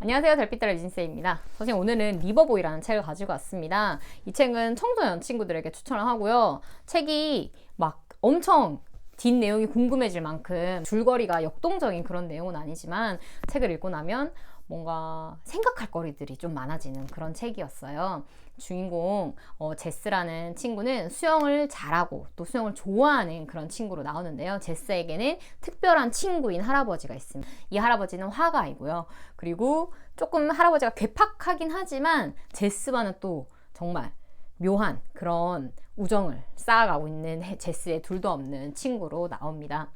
안녕하세요. 달빛따라 유진쌤입니다. 선생님 오늘은 리버보이라는 책을 가지고 왔습니다. 이 책은 청소년 친구들에게 추천을 하고요. 책이 막 엄청 뒷 내용이 궁금해질 만큼 줄거리가 역동적인 그런 내용은 아니지만 책을 읽고 나면 뭔가 생각할 거리들이 좀 많아지는 그런 책이었어요. 주인공 어, 제스라는 친구는 수영을 잘하고 또 수영을 좋아하는 그런 친구로 나오는데요. 제스에게는 특별한 친구인 할아버지가 있습니다. 이 할아버지는 화가이고요. 그리고 조금 할아버지가 괴팍하긴 하지만 제스와는 또 정말 묘한 그런 우정을 쌓아가고 있는 제스의 둘도 없는 친구로 나옵니다.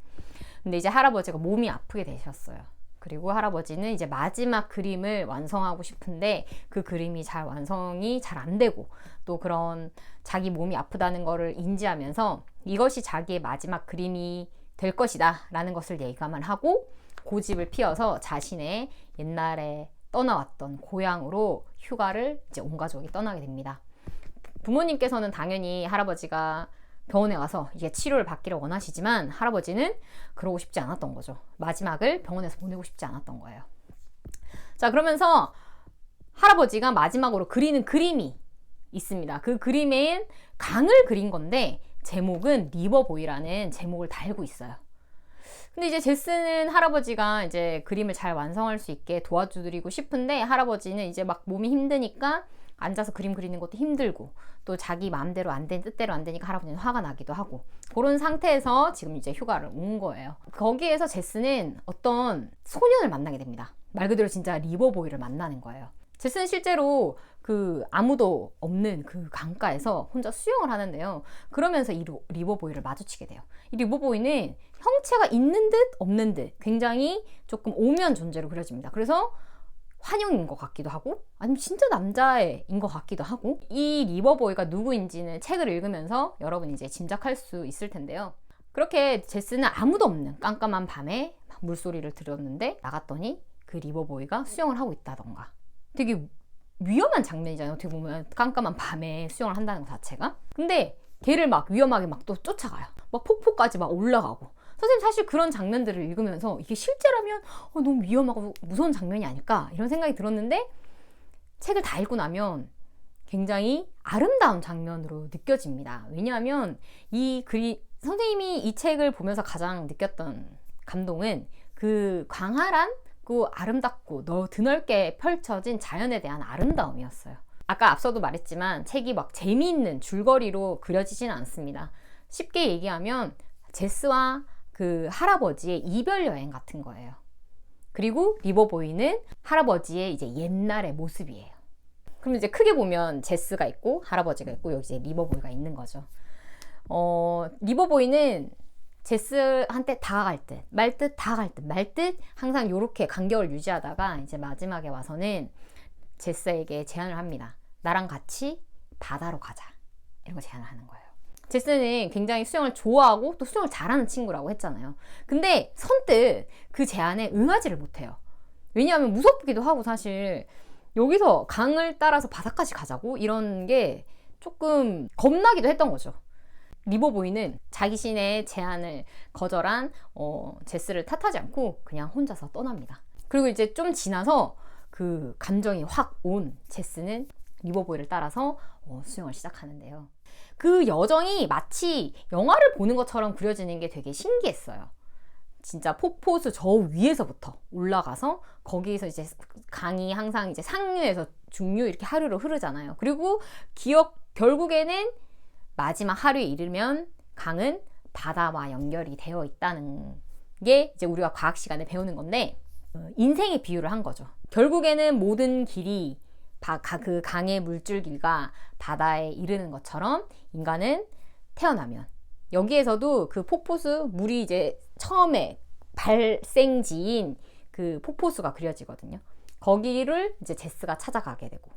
근데 이제 할아버지가 몸이 아프게 되셨어요. 그리고 할아버지는 이제 마지막 그림을 완성하고 싶은데 그 그림이 잘 완성이 잘 안 되고 또 그런 자기 몸이 아프다는 것을 인지하면서 이것이 자기의 마지막 그림이 될 것이다 라는 것을 예감을 하고 고집을 피워서 자신의 옛날에 떠나왔던 고향으로 휴가를 이제 온 가족이 떠나게 됩니다. 부모님께서는 당연히 할아버지가 병원에 가서 이게 치료를 받기를 원하시지만 할아버지는 그러고 싶지 않았던 거죠. 마지막을 병원에서 보내고 싶지 않았던 거예요. 자, 그러면서 할아버지가 마지막으로 그리는 그림이 있습니다. 그 그림엔 강을 그린 건데 제목은 리버보이라는 제목을 달고 있어요. 근데 이제 제스는 할아버지가 이제 그림을 잘 완성할 수 있게 도와주드리고 싶은데 할아버지는 이제 막 몸이 힘드니까 앉아서 그림 그리는 것도 힘들고 또 자기 마음대로 안 된 뜻대로 안 되니까 할아버지는 화가 나기도 하고 그런 상태에서 지금 이제 휴가를 온 거예요. 거기에서 제스는 어떤 소년을 만나게 됩니다. 말 그대로 진짜 리버보이를 만나는 거예요. 제스는 실제로 그 아무도 없는 그 강가에서 혼자 수영을 하는데요. 그러면서 이 리버보이를 마주치게 돼요. 이 리버보이는 형체가 있는 듯 없는 듯 굉장히 조금 오면 존재로 그려집니다. 그래서 환영인 것 같기도 하고 아니면 진짜 남자인 것 같기도 하고 이 리버보이가 누구인지는 책을 읽으면서 여러분이 이제 짐작할 수 있을 텐데요. 그렇게 제스는 아무도 없는 깜깜한 밤에 물소리를 들었는데 나갔더니 그 리버보이가 수영을 하고 있다던가 되게 위험한 장면이잖아요. 어떻게 보면 깜깜한 밤에 수영을 한다는 것 자체가. 근데 걔를 막 위험하게 막 또 쫓아가요. 막 폭포까지 막 올라가고 선생님 사실 그런 장면들을 읽으면서 이게 실제라면 어, 너무 위험하고 무서운 장면이 아닐까 이런 생각이 들었는데 책을 다 읽고 나면 굉장히 아름다운 장면으로 느껴집니다. 왜냐하면 이 글이 선생님이 이 책을 보면서 가장 느꼈던 감동은 그 광활한 그 아름답고 너 드넓게 펼쳐진 자연에 대한 아름다움이었어요. 아까 앞서도 말했지만 책이 막 재미있는 줄거리로 그려지지는 않습니다. 쉽게 얘기하면 제스와 그 할아버지의 이별 여행 같은 거예요. 그리고 리버보이는 할아버지의 이제 옛날의 모습이에요. 그럼 이제 크게 보면 제스가 있고 할아버지가 있고 여기 이제 리버보이가 있는 거죠. 어, 리버보이는 제스한테 다가갈 듯, 말 듯, 다가갈 듯, 말 듯, 항상 이렇게 간격을 유지하다가 이제 마지막에 와서는 제스에게 제안을 합니다. 나랑 같이 바다로 가자. 이런 거 제안을 하는 거예요. 제스는 굉장히 수영을 좋아하고 또 수영을 잘하는 친구라고 했잖아요. 근데 선뜻 그 제안에 응하지를 못해요. 왜냐하면 무섭기도 하고 사실 여기서 강을 따라서 바다까지 가자고 이런 게 조금 겁나기도 했던 거죠. 리버보이는 자기 신의 제안을 거절한 어, 제스를 탓하지 않고 그냥 혼자서 떠납니다. 그리고 이제 좀 지나서 그 감정이 확 온 제스는 리버보이를 따라서 어, 수영을 시작하는데요. 그 여정이 마치 영화를 보는 것처럼 그려지는 게 되게 신기했어요. 진짜 폭포수 저 위에서부터 올라가서 거기에서 이제 강이 항상 이제 상류에서 중류 이렇게 하루로 흐르잖아요. 그리고 기억 결국에는 마지막 하루에 이르면 강은 바다와 연결이 되어 있다는 게 이제 우리가 과학 시간에 배우는 건데 어, 인생의 비유를 한 거죠. 결국에는 모든 길이 그 강의 물줄기가 바다에 이르는 것처럼 인간은 태어나면 여기에서도 그 폭포수 물이 이제 처음에 발생지인 그 폭포수가 그려지거든요. 거기를 이제 제스가 찾아가게 되고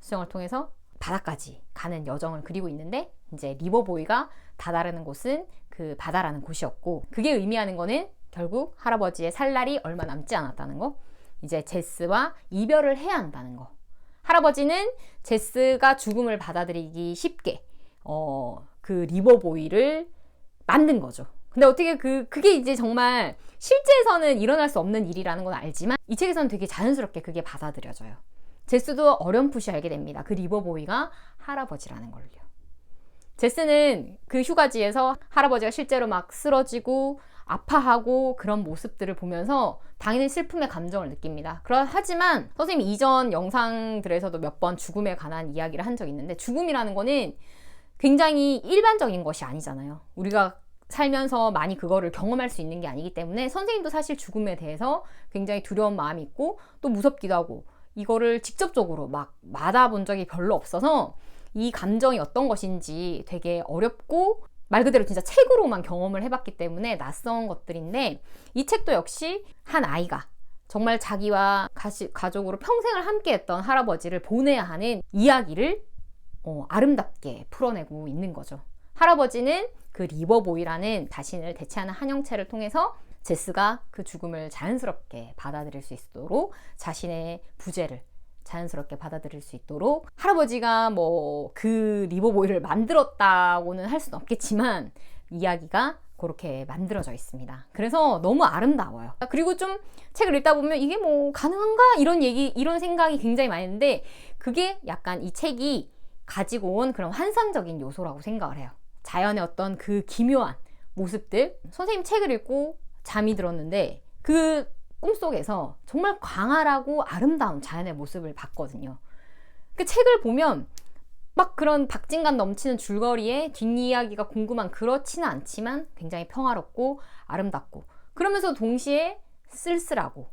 수영을 통해서 바다까지 가는 여정을 그리고 있는데 이제 리버보이가 다다르는 곳은 그 바다라는 곳이었고 그게 의미하는 거는 결국 할아버지의 살 날이 얼마 남지 않았다는 거 이제 제스와 이별을 해야 한다는 거 할아버지는 제스가 죽음을 받아들이기 쉽게 어, 그 리버보이를 만든 거죠. 근데 어떻게 그 그게 이제 정말 실제에서는 일어날 수 없는 일이라는 건 알지만 이 책에서는 되게 자연스럽게 그게 받아들여져요. 제스도 어렴풋이 알게 됩니다. 그 리버보이가 할아버지라는 걸요. 제스는 그 휴가지에서 할아버지가 실제로 막 쓰러지고 아파하고 그런 모습들을 보면서 당연히 슬픔의 감정을 느낍니다. 그러 하지만 선생님 이전 영상들에서도 몇 번 죽음에 관한 이야기를 한 적이 있는데 죽음이라는 거는 굉장히 일반적인 것이 아니잖아요. 우리가 살면서 많이 그거를 경험할 수 있는 게 아니기 때문에 선생님도 사실 죽음에 대해서 굉장히 두려운 마음이 있고 또 무섭기도 하고 이거를 직접적으로 막 맞아본 적이 별로 없어서 이 감정이 어떤 것인지 되게 어렵고 말 그대로 진짜 책으로만 경험을 해봤기 때문에 낯선 것들인데 이 책도 역시 한 아이가 정말 자기와 가시, 가족으로 평생을 함께했던 할아버지를 보내야 하는 이야기를 어, 아름답게 풀어내고 있는 거죠. 할아버지는 그 리버보이라는 자신을 대체하는 한영체를 통해서 제스가 그 죽음을 자연스럽게 받아들일 수 있도록 자신의 부재를 자연스럽게 받아들일 수 있도록 할아버지가 뭐 그 리버보이를 만들었다고는 할 수는 없겠지만 이야기가 그렇게 만들어져 있습니다. 그래서 너무 아름다워요. 그리고 좀 책을 읽다 보면 이게 뭐 가능한가 이런 얘기 이런 생각이 굉장히 했는데 그게 약간 이 책이 가지고 온 그런 환상적인 요소라고 생각을 해요. 자연의 어떤 그 기묘한 모습들 선생님 책을 읽고 잠이 들었는데 그 꿈속에서 정말 광활하고 아름다운 자연의 모습을 봤거든요. 그 책을 보면 막 그런 박진감 넘치는 줄거리에 뒷이야기가 궁금한 그렇지는 않지만 굉장히 평화롭고 아름답고 그러면서 동시에 쓸쓸하고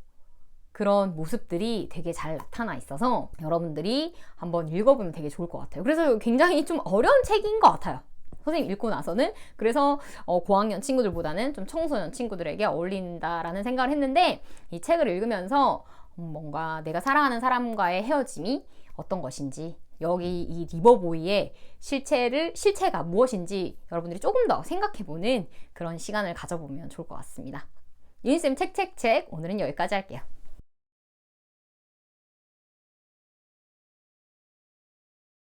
그런 모습들이 되게 잘 나타나 있어서 여러분들이 한번 읽어보면 되게 좋을 것 같아요. 그래서 굉장히 좀 어려운 책인 것 같아요. 선생님 읽고 나서는 그래서 어, 고학년 친구들보다는 좀 청소년 친구들에게 어울린다라는 생각을 했는데 이 책을 읽으면서 뭔가 내가 사랑하는 사람과의 헤어짐이 어떤 것인지 여기 이 리버보이의 실체를 실체가 무엇인지 여러분들이 조금 더 생각해보는 그런 시간을 가져보면 좋을 것 같습니다. 유니쌤 책책책 오늘은 여기까지 할게요.